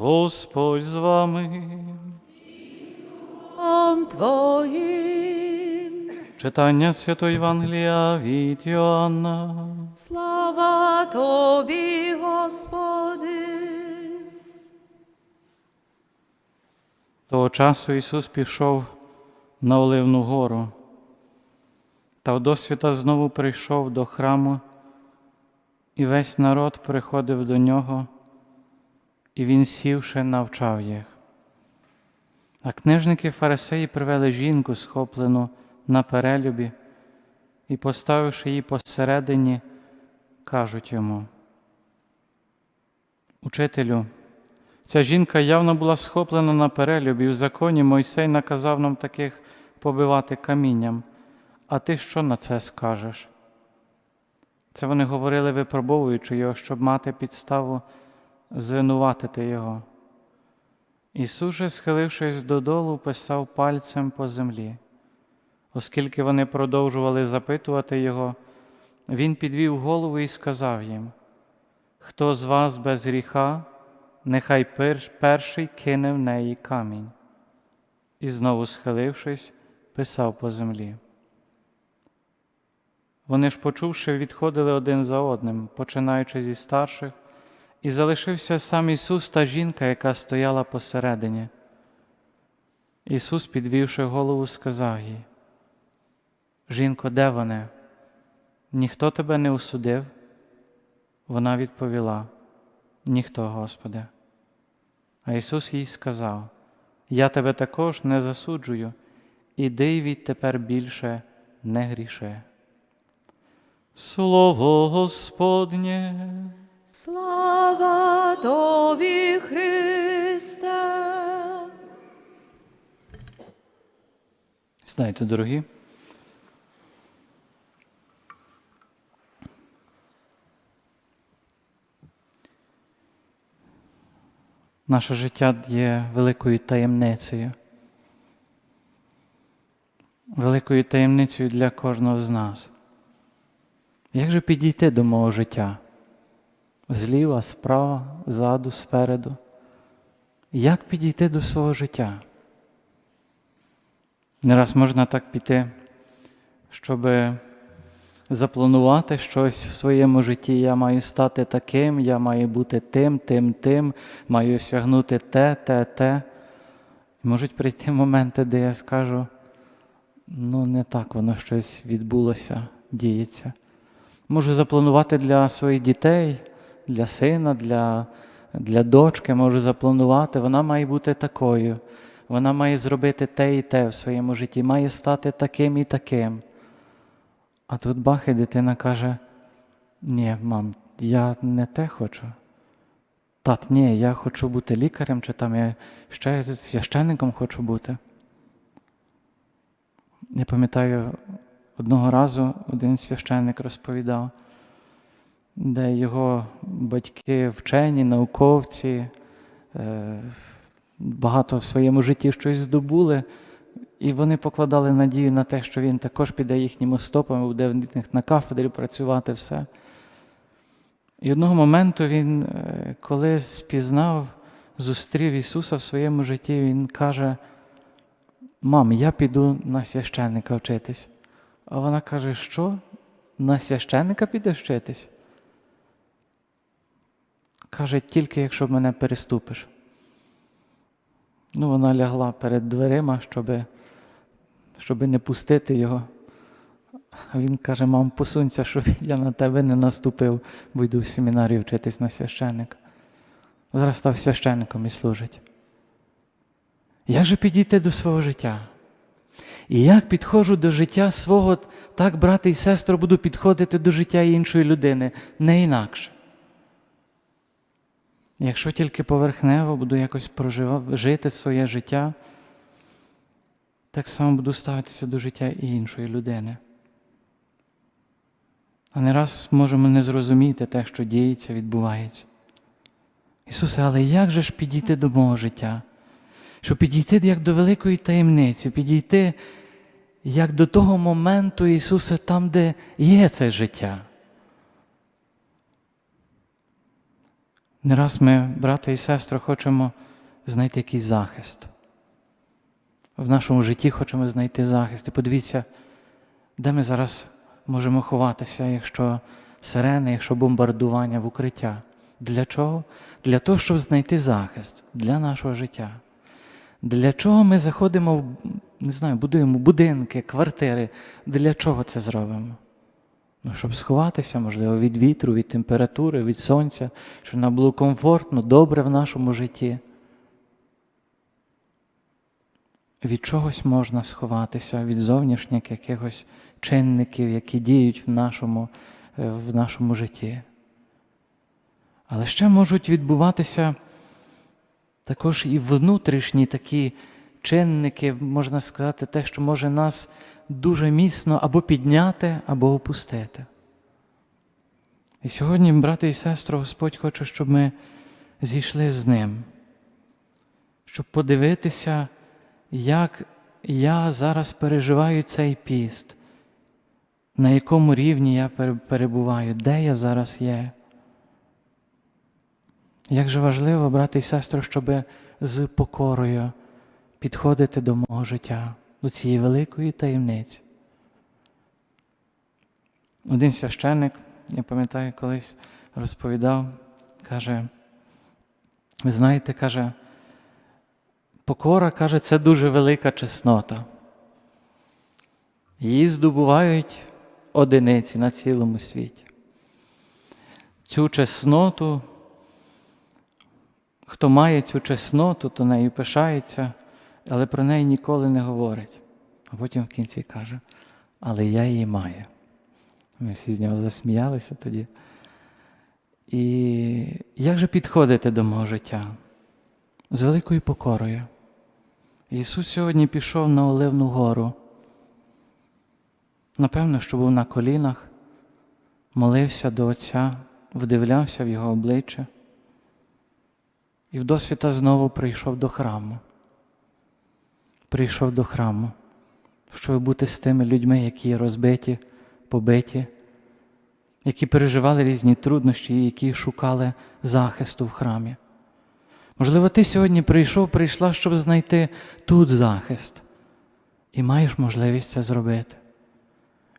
Господь з вами. Твоїм. Читання Святої Євангелія від Йоанна. Слава Тобі, Господи. Того часу Ісус пішов на Оливну гору, та вдосвіта знову прийшов до храму, і весь народ приходив до нього, і він сівши, навчав їх. А книжники фарисеї привели жінку, схоплену на перелюбі, і, поставивши її посередині, кажуть йому. Учителю, Ця жінка явно була схоплена на перелюбі, в законі Мойсей наказав нам таких побивати камінням. А ти що на це скажеш? Це вони говорили, випробовуючи його, щоб мати підставу звинуватити його. Ісус же, схилившись додолу, писав пальцем по землі. Оскільки вони продовжували запитувати його, Він підвів голову і сказав їм: Хто з вас без гріха? нехай перший кине в неї камінь. І знову схилившись, писав по землі. Вони ж, почувши, відходили один за одним, починаючи зі старших, і залишився сам Ісус та жінка, яка стояла посередині. Ісус, підвівши голову, сказав їй: Жінко, де вони? Ніхто тебе не осудив? Вона відповіла: Ніхто, Господи. А Ісус їй сказав: Я тебе також не засуджую, іди й відтепер більше не гріши. Слово Господнє, Слава Тобі, Христе. знаєте, дорогі. Наше життя є великою таємницею. Великою таємницею для кожного з нас. Як же підійти до мого життя? Зліва, справа, ззаду, спереду. Як підійти до свого життя? Не раз можна так піти, щоб запланувати щось в своєму житті. Я маю стати таким, я маю бути тим, тим, тим, маю осягнути те, те, те. Можуть прийти моменти, де я скажу, ну, не так воно щось відбулося, діється. Можу запланувати для своїх дітей, для сина, для, для дочки, можу запланувати, вона має бути такою. Вона має зробити те і те в своєму житті, має стати таким і таким. А тут бах, і дитина каже: ні, мам, я не те хочу. Тат, ні, я хочу бути лікарем, чи там я ще священником хочу бути. Я пам'ятаю, одного разу один священник розповідав, де його батьки вчені, науковці, е, багато в своєму житті щось здобули, і вони покладали надію на те, що він також піде їхніми стопами, буде в них на кафедрі працювати все. І одного моменту він, е, коли спізнав, зустрів Ісуса в своєму житті, Він каже: Мам, я піду на священника вчитись. А вона каже, що? На священника підеш вчитись? Каже, тільки якщо мене переступиш. Ну, вона лягла перед дверима, щоб, щоб не пустити його. А він каже: мам, посунься, щоб я на тебе не наступив, бо йду в семінарію вчитись на священника. Зараз став священником і служить. Як же підійти до свого життя? І як підходжу до життя свого, так, брати і сестри, буду підходити до життя іншої людини, не інакше. Якщо тільки поверхнево буду якось проживати, жити своє життя, так само буду ставитися до життя і іншої людини. А не раз можемо не зрозуміти те, що діється, відбувається. Ісусе, але як же ж підійти до мого життя? Щоб підійти як до великої таємниці, підійти як до того моменту, Ісусе, там, де є це життя. Не раз ми, брати і сестри, хочемо знайти якийсь захист. В нашому житті хочемо знайти захист. І подивіться, де ми зараз можемо ховатися, якщо сирени, якщо бомбардування в укриття. Для чого? Для того, щоб знайти захист для нашого життя. Для чого ми заходимо в не знаю, будуємо будинки, квартири? Для чого це зробимо? Ну, щоб сховатися, можливо, від вітру, від температури, від сонця, щоб нам було комфортно, добре в нашому житті. Від чогось можна сховатися, від зовнішніх якихось чинників, які діють в нашому, е, в нашому житті. Але ще можуть відбуватися також і внутрішні такі чинники, можна сказати, те, що може нас дуже міцно або підняти, або опустити. І сьогодні, брати і сестри, Господь хоче, щоб ми зійшли з ним, щоб подивитися, як я зараз переживаю цей піст, на якому рівні я перебуваю, де я зараз є. Як же важливо, брати і сестри, щоб з покорою підходити до мого життя, до цієї великої таємниці. Один священник, я пам'ятаю, колись розповідав, каже, ви знаєте, каже, покора, каже, це дуже велика чеснота. Її здобувають одиниці на цілому світі. Цю чесноту, хто має цю чесноту, то нею пишається, але про неї ніколи не говорить. А потім в кінці каже, але я її маю. Ми всі з нього засміялися тоді. І як же підходити до мого життя? З великою покорою. Ісус сьогодні пішов на Оливну гору. Напевно, що був на колінах, молився до Отця, вдивлявся в Його обличчя. І вдосвіта знову прийшов до храму. Прийшов до храму, щоб бути з тими людьми, які розбиті, побиті, які переживали різні труднощі і які шукали захисту в храмі. Можливо, ти сьогодні прийшов, прийшла, щоб знайти тут захист, і маєш можливість це зробити.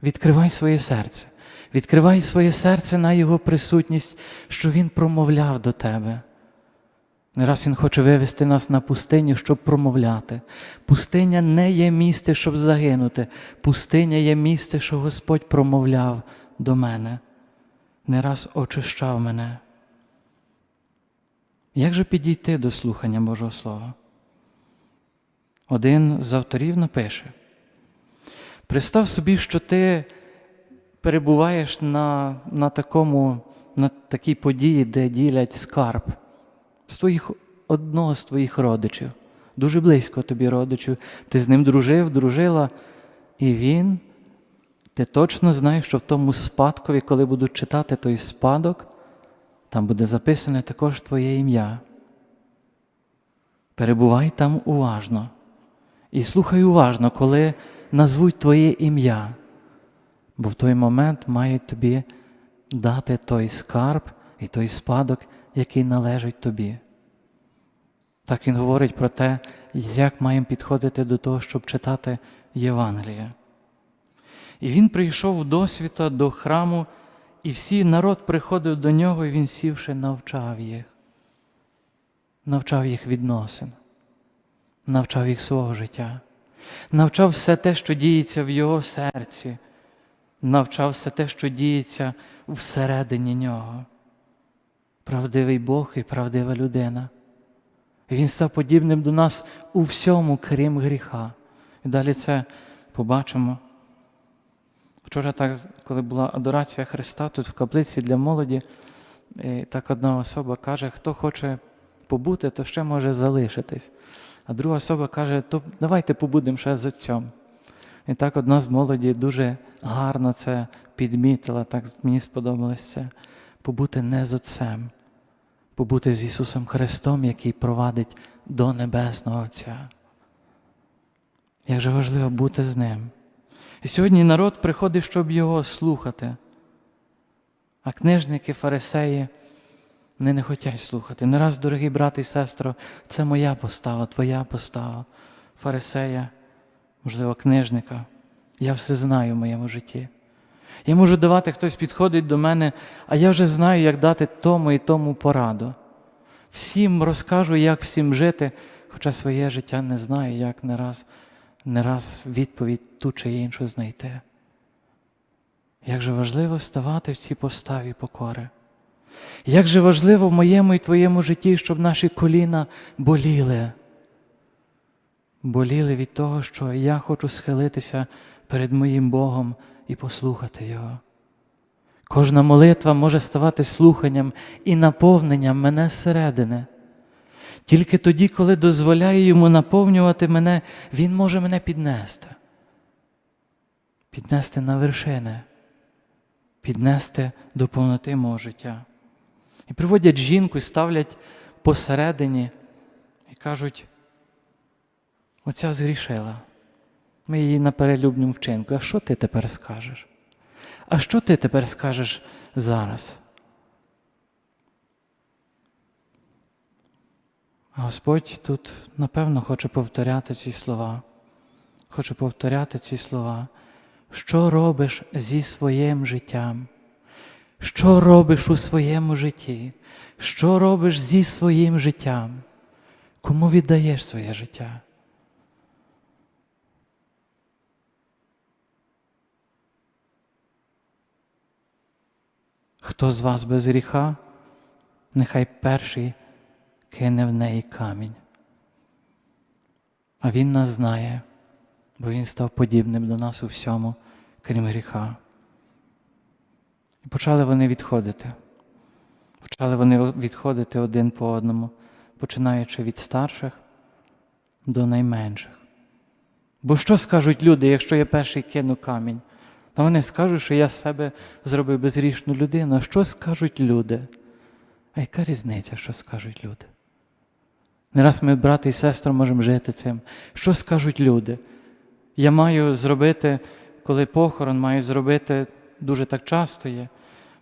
Відкривай своє серце, відкривай своє серце на Його присутність, що Він промовляв до тебе. Не раз Він хоче вивести нас на пустиню, щоб промовляти. Пустиня не є місце, щоб загинути. Пустиня є місце, що Господь промовляв до мене, не раз очищав мене. Як же підійти до слухання Божого Слова? Один з авторів напише: Представ собі, що ти перебуваєш на, на, такому, на такій події, де ділять скарб з твоїх, одного з твоїх родичів, дуже близько тобі родичів, ти з ним дружив, дружила, і він, ти точно знаєш, що в тому спадкові, коли будуть читати той спадок, там буде записане також твоє ім'я. Перебувай там уважно. І слухай уважно, коли назвуть твоє ім'я, бо в той момент мають тобі дати той скарб і той спадок, який належить тобі. Так він говорить про те, як маємо підходити до того, щоб читати Євангеліє. І він прийшов в досвіта до храму, і всі народ приходив до нього, і він сівши, навчав їх, навчав їх відносин, навчав їх свого життя, навчав все те, що діється в його серці, навчав все те, що діється всередині нього правдивий Бог і правдива людина. Він став подібним до нас у всьому, крім гріха. І далі це побачимо. Вчора, так, коли була адорація Христа, тут в каплиці для молоді, так одна особа каже, хто хоче побути, то ще може залишитись. А друга особа каже, то давайте побудемо ще з отцем. І так одна з молоді дуже гарно це підмітила, так мені сподобалось це побути не з Отцем, побути з Ісусом Христом, який провадить до Небесного Отця. Як же важливо бути з Ним. І сьогодні народ приходить, щоб Його слухати. А книжники, фарисеї Вони не хочуть слухати. Не раз, дорогі брати і сестро, це моя постава, твоя постава, фарисея, можливо, книжника. Я все знаю в моєму житті. Я можу давати, хтось підходить до мене, а я вже знаю, як дати тому і тому пораду. Всім розкажу, як всім жити, хоча своє життя не знаю, як не раз, не раз відповідь ту чи іншу знайти. Як же важливо ставати в цій поставі покори. Як же важливо в моєму і твоєму житті, щоб наші коліна боліли. Боліли від того, що я хочу схилитися перед моїм Богом і послухати Його. Кожна молитва може ставати слуханням і наповненням мене зсередини. Тільки тоді, коли дозволяю йому наповнювати мене, Він може мене піднести. Піднести на вершини, піднести до повноти мого життя. І приводять жінку і ставлять посередині і кажуть, оця згрішила. Ми її на перелюбному вчинку. А що ти тепер скажеш? А що ти тепер скажеш зараз? Господь тут, напевно, хоче повторяти ці слова. Хоче повторяти ці слова. Що робиш зі своїм життям? Що робиш у своєму житті? Що робиш зі своїм життям? Кому віддаєш своє життя? Хто з вас без гріха, нехай перший кине в неї камінь. А Він нас знає, бо Він став подібним до нас у всьому, крім гріха. І почали вони відходити. Почали вони відходити один по одному, починаючи від старших до найменших. Бо що скажуть люди, якщо я перший кину камінь? Та вони скажуть, що я себе зробив безгрішну людину. А що скажуть люди? А яка різниця, що скажуть люди? Не раз ми, брати і сестри, можемо жити цим. Що скажуть люди? Я маю зробити, коли похорон, маю зробити дуже так часто є.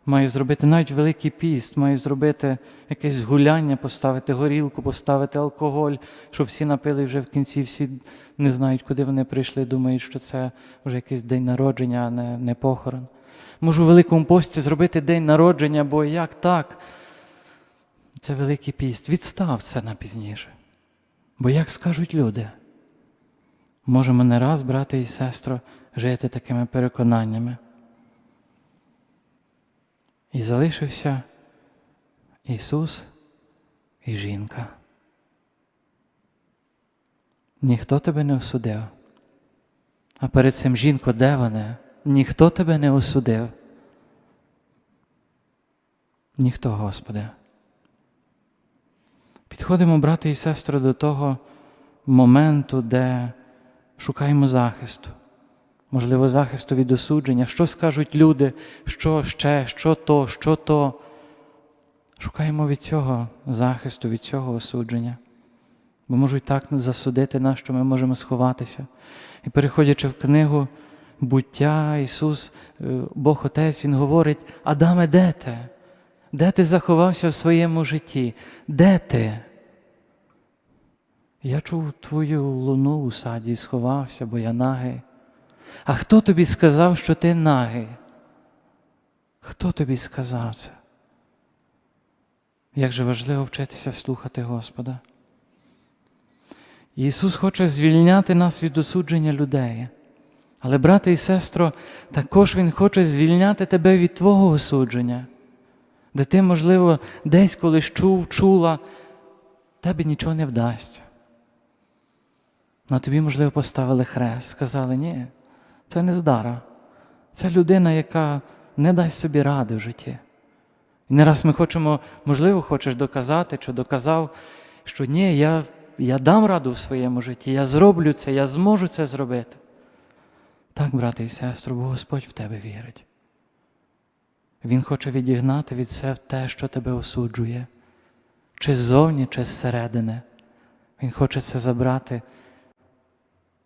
Маю зробити навіть великий піст, маю зробити якесь гуляння, поставити горілку, поставити алкоголь, щоб всі напили вже в кінці, всі не знають, куди вони прийшли, думають, що це вже якийсь день народження, а не, не похорон. Можу у Великому пості зробити день народження, бо як так? Це великий піст. Відстав це на пізніше. Бо як скажуть люди? Можемо не раз, брати і сестро, жити такими переконаннями. І залишився Ісус і жінка. Ніхто тебе не осудив. А перед цим жінко, де вони? Ніхто тебе не осудив. Ніхто, Господи. Підходимо, брати і сестри, до того моменту, де шукаємо захисту. Можливо, захисту від осудження. Що скажуть люди, що ще, що то, що то. Шукаємо від цього захисту, від цього осудження. Бо можуть так засудити нас, що ми можемо сховатися. І переходячи в книгу буття, Ісус, е, Бог Отець, Він говорить: Адаме, де ти? Де ти заховався в своєму житті? Де ти? Я чув твою луну у саді сховався, бо я нагий. А хто тобі сказав, що ти нагий? Хто тобі сказав це? Як же важливо вчитися слухати Господа. Ісус хоче звільняти нас від осудження людей. Але, брате і сестро, також Він хоче звільняти тебе від Твого осудження, де ти, можливо, десь колись чув, чула, тебе нічого не вдасться. На тобі, можливо, поставили хрест, сказали, ні, це не здара. Це людина, яка не дасть собі ради в житті. І не раз ми хочемо, можливо, хочеш доказати, чи доказав, що ні, я, я дам раду в своєму житті, я зроблю це, я зможу це зробити. Так, брате і сестро, бо Господь в тебе вірить. Він хоче відігнати від себе те, що тебе осуджує, чи ззовні, чи зсередини. Він хоче це забрати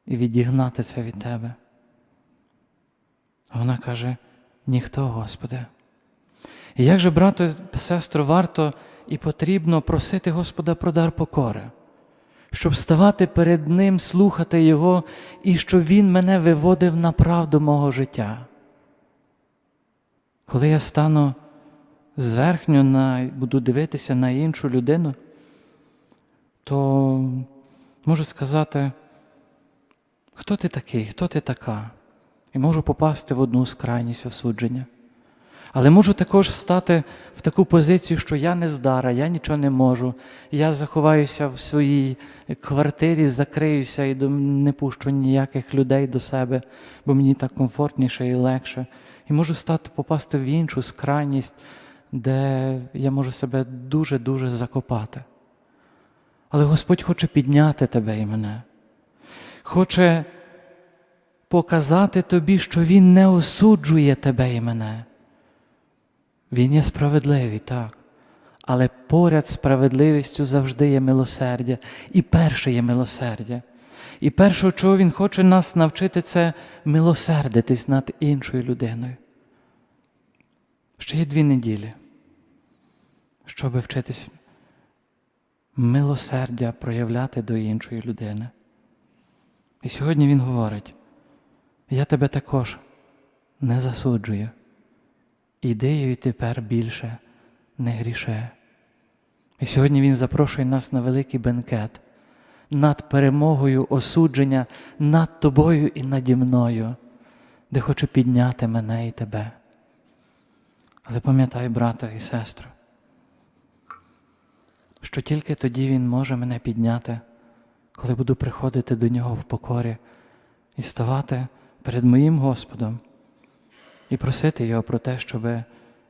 і відігнати це від тебе. Вона каже: ніхто, Господи. І як же, брато, сестро, варто і потрібно просити Господа про дар покори, щоб ставати перед Ним, слухати Його, і щоб Він мене виводив на правду мого життя. Коли я стану зверхньо на, буду дивитися на іншу людину, то можу сказати, хто ти такий, хто ти така, і можу попасти в одну з крайність осудження. Але можу також стати в таку позицію, що я не здара, я нічого не можу. Я заховаюся в своїй квартирі, закриюся і не пущу ніяких людей до себе, бо мені так комфортніше і легше. І можу стати попасти в іншу скрайність, де я можу себе дуже-дуже закопати. Але Господь хоче підняти тебе і мене. Хоче показати тобі, що Він не осуджує тебе і мене. Він є справедливий, так. Але поряд з справедливістю завжди є милосердя. І перше є милосердя. І перше, чого Він хоче нас навчити, це милосердитись над іншою людиною. Ще є дві неділі, щоб вчитись милосердя проявляти до іншої людини. І сьогодні Він говорить: я тебе також не засуджую. Іди і тепер більше не гріше. І сьогодні Він запрошує нас на великий бенкет над перемогою осудження над тобою і наді мною, де хоче підняти мене і тебе. Але пам'ятай, брата і сестру, що тільки тоді Він може мене підняти, коли буду приходити до Нього в покорі і ставати перед моїм Господом і просити Його про те, щоб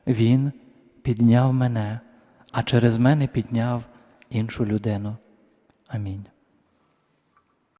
Він підняв мене, а через мене підняв іншу людину. Амінь.